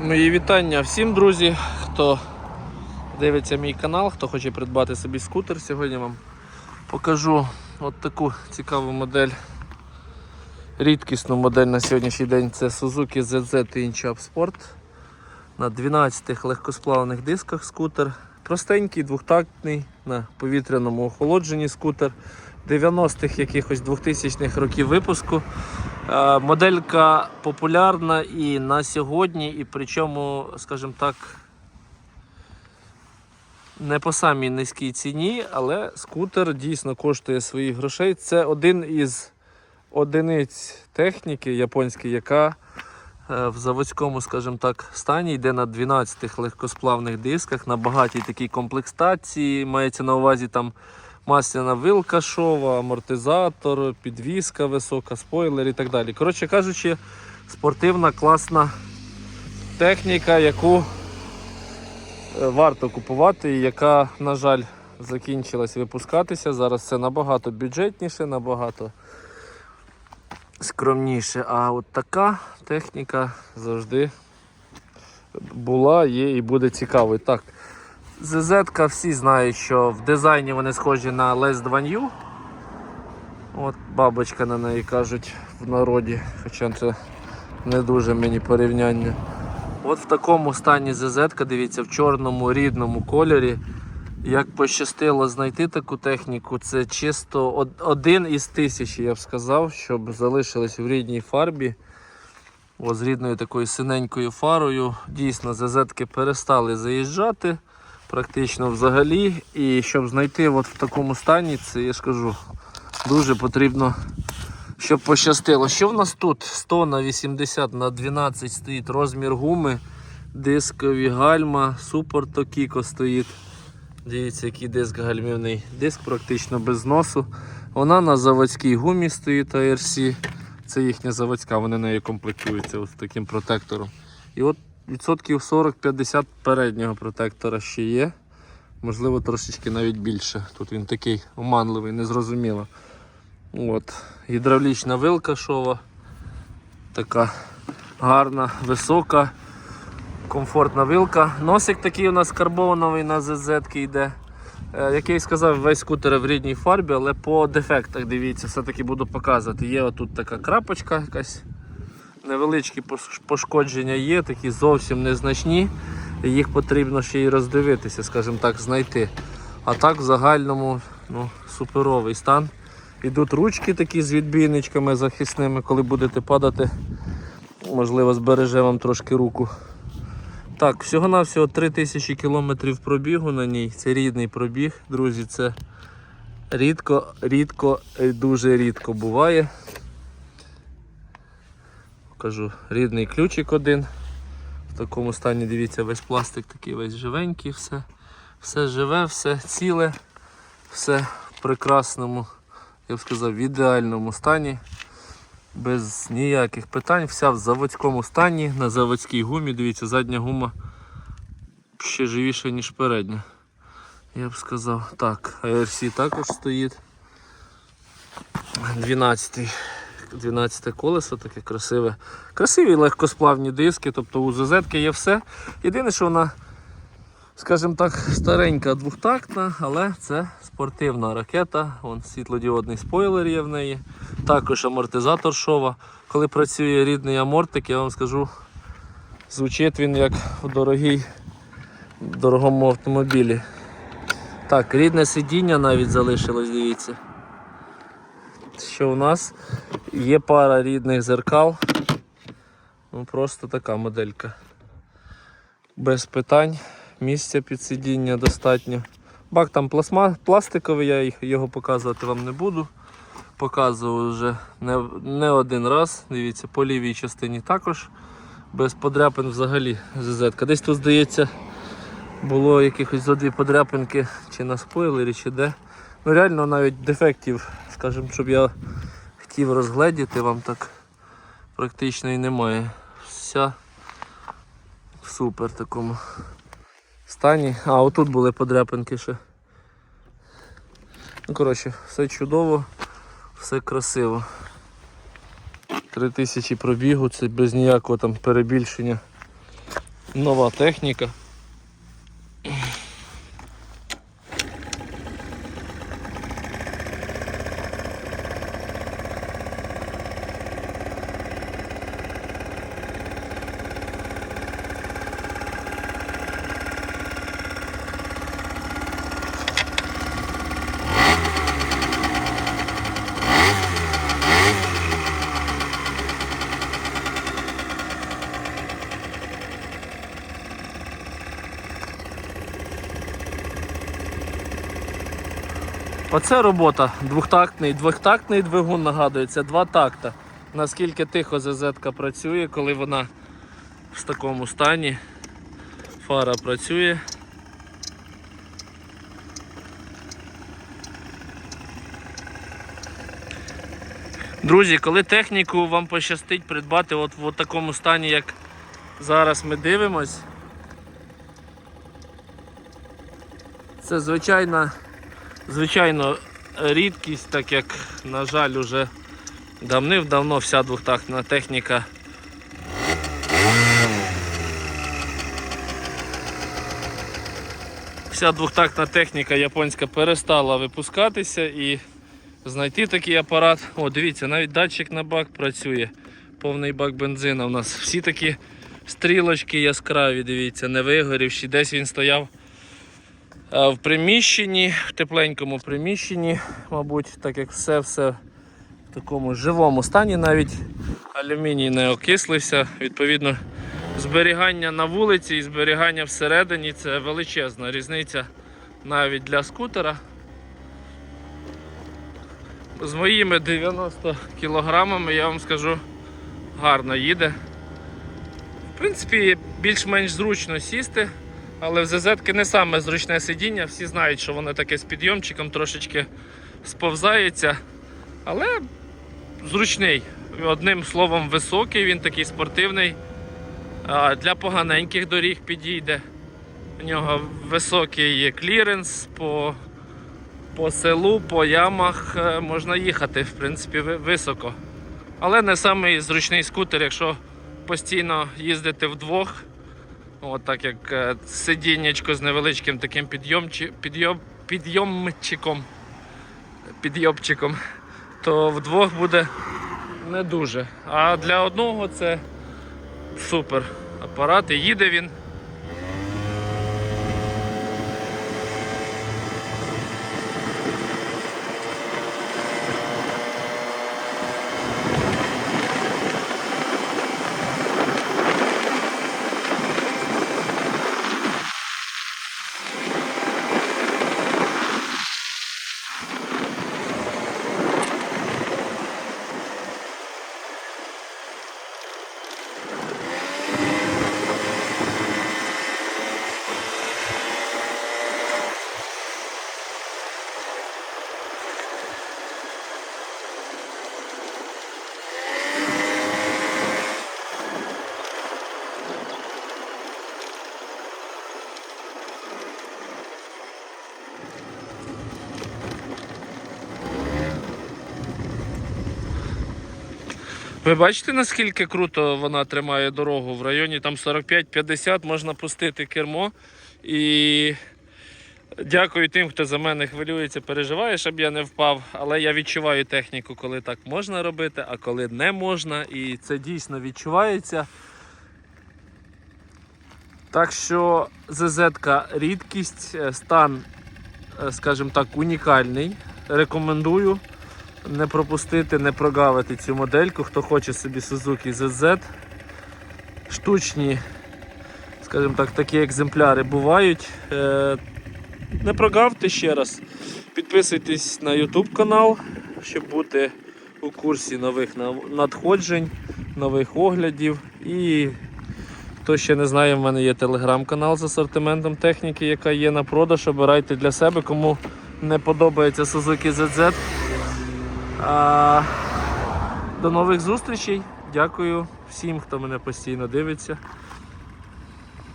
Мої вітання всім, друзі, хто дивиться мій канал, хто хоче придбати собі скутер. Сьогодні вам покажу от таку цікаву модель. Рідкісну модель на сьогоднішній день це Suzuki ZZ Inchap Sport. На 12 легкосплавних дисках скутер. Простенький, двохтактний, на повітряному охолодженні скутер 90-х якихось 2000-х років випуску. Е, Моделька популярна і на сьогодні, і причому, скажімо так, не по самій низькій ціні, але скутер дійсно коштує своїх грошей. Це один із одиниць техніки японської, яка е, в заводському, скажімо так, стані йде на 12 легкосплавних дисках, на багатій такій комплектації. Мається на увазі там масляна вилка шова, амортизатор, підвіска висока, спойлер і так далі. Коротше кажучи, спортивна класна техніка, яку е, варто купувати і яка, на жаль, закінчилась випускатися. Зараз це набагато бюджетніше, набагато скромніше. А от така техніка завжди була, є і буде цікавою. Так, ЗЗ всі знають, що в дизайні вони схожі на Les 2 New. От бабочка на неї кажуть в народі, хоча це не дуже мені порівняння. От в такому стані ЗЗ, дивіться, в чорному рідному кольорі. Як пощастило знайти таку техніку, це чисто один із тисячі, я б сказав, щоб залишились в рідній фарбі. О, з рідною такою синенькою фарою. Дійсно, ЗЗ-ки перестали заїжджати практично взагалі. І щоб знайти от в такому стані, це я ж кажу, дуже потрібно, щоб пощастило. Що в нас тут? 100 на 80 на 12 стоїть розмір гуми, дискові гальма, супорт Кіко стоїть. Дивіться, який диск гальмівний. Диск практично без носу. Вона на заводській гумі стоїть ARC. Це їхня заводська, вони нею комплектуються ось таким протектором. І от відсотків 40-50 переднього протектора ще є. Можливо, трошечки навіть більше. Тут він такий оманливий, незрозуміло. От. Гідравлічна вилка шова. Така гарна, висока, комфортна вилка. Носик такий у нас карбоновий на ЗЗ йде. Е, Як я і сказав, весь скутер в рідній фарбі, але по дефектах дивіться, все-таки буду показувати. Є отут така крапочка якась. Невеличкі пошкодження є, такі зовсім незначні. Їх потрібно ще й роздивитися, скажімо так, знайти. А так в загальному ну, суперовий стан. Ідуть ручки такі з відбійничками захисними, коли будете падати, можливо, збереже вам трошки руку. Так, всього-навсього 3000 кілометрів пробігу на ній. Це рідний пробіг, друзі. Це рідко, рідко, е, дуже рідко буває. Покажу рідний ключик один. В такому стані, дивіться, весь пластик такий весь живенький, все, все живе, все ціле, все в прекрасному, я б сказав, в ідеальному стані. Без ніяких питань, вся в заводському стані, на заводській гумі. Дивіться, задня гума ще живіша, ніж передня. Я б сказав. Так, ARC також стоїть. 12 12 колесо таке красиве. Красиві легкосплавні диски, тобто у ЗЗ є все. Єдине, що вона, скажімо так, старенька двохтактна, але це спортивна ракета. Вон світлодіодний спойлер є в неї. Також амортизатор шова. Коли працює рідний амортик, я вам скажу, звучить він як в дорогій, дорогому автомобілі. Так, рідне сидіння навіть залишилось, дивіться. Що у нас є пара рідних зеркал. Ну, просто така моделька. Без питань. Місця під сидіння достатньо. Бак там пластма, пластиковий, я його показувати вам не буду. Показував вже не, не один раз. Дивіться, по лівій частині також. Без подряпин взагалі ЗЗ. Десь тут, здається, було якихось зо дві подряпинки чи на спойлері, чи де. Ну реально навіть дефектів, скажімо, щоб я хотів розгледіти, вам так практично і немає. Вся в супер такому стані. А, отут були подряпинки ще. Ну, коротше, все чудово, все красиво. 3000 пробігу, це без ніякого там перебільшення. Нова техніка. Оце робота. Двохтактний, двохтактний двигун нагадує, це два такта. Наскільки тихо ЗЗ працює, коли вона в такому стані. Фара працює. Друзі, коли техніку вам пощастить придбати от в от такому стані, як зараз ми дивимось, це звичайна Звичайно, рідкість, так як, на жаль, уже давнив-давно вся двохтактна техніка. Вся двохтактна техніка японська перестала випускатися і знайти такий апарат. О, дивіться, навіть датчик на бак працює. Повний бак бензина у нас. Всі такі стрілочки яскраві, дивіться, не вигорівші. Десь він стояв в приміщенні, в тепленькому приміщенні, мабуть, так як все все в такому живому стані, навіть алюміній не окислився. Відповідно, зберігання на вулиці і зберігання всередині це величезна різниця навіть для скутера. З моїми 90 кілограмами я вам скажу гарно їде. В принципі, більш-менш зручно сісти. Але в ЗЗ не саме зручне сидіння, всі знають, що воно таке з підйомчиком трошечки сповзається. Але зручний. Одним словом, високий, він такий спортивний. Для поганеньких доріг підійде. У нього високий кліренс по по селу, по ямах е, можна їхати, в принципі, високо. Але не самий зручний скутер, якщо постійно їздити вдвох. От так як е, сидіннячко з невеличким таким підйомчі, підйом, підйомчиком, підйомчиком, то вдвох буде не дуже. А для одного це супер апарат і їде він. Ви бачите, наскільки круто вона тримає дорогу в районі там 45-50 можна пустити кермо. І дякую тим, хто за мене хвилюється, переживає, щоб я не впав. Але я відчуваю техніку, коли так можна робити, а коли не можна. І це дійсно відчувається. Так що ЗЗ рідкість, е, стан, е, скажімо так, унікальний. Рекомендую не пропустити, не прогавити цю модельку. Хто хоче собі Suzuki ZZ. Штучні, скажімо так, такі екземпляри бувають. Е, Не прогавте ще раз. Підписуйтесь на YouTube канал, щоб бути у курсі нових надходжень, нових оглядів. І хто ще не знає, в мене є телеграм-канал з асортиментом техніки, яка є на продаж. Обирайте для себе, кому не подобається Suzuki ZZ. До нових зустрічей. Дякую всім, хто мене постійно дивиться.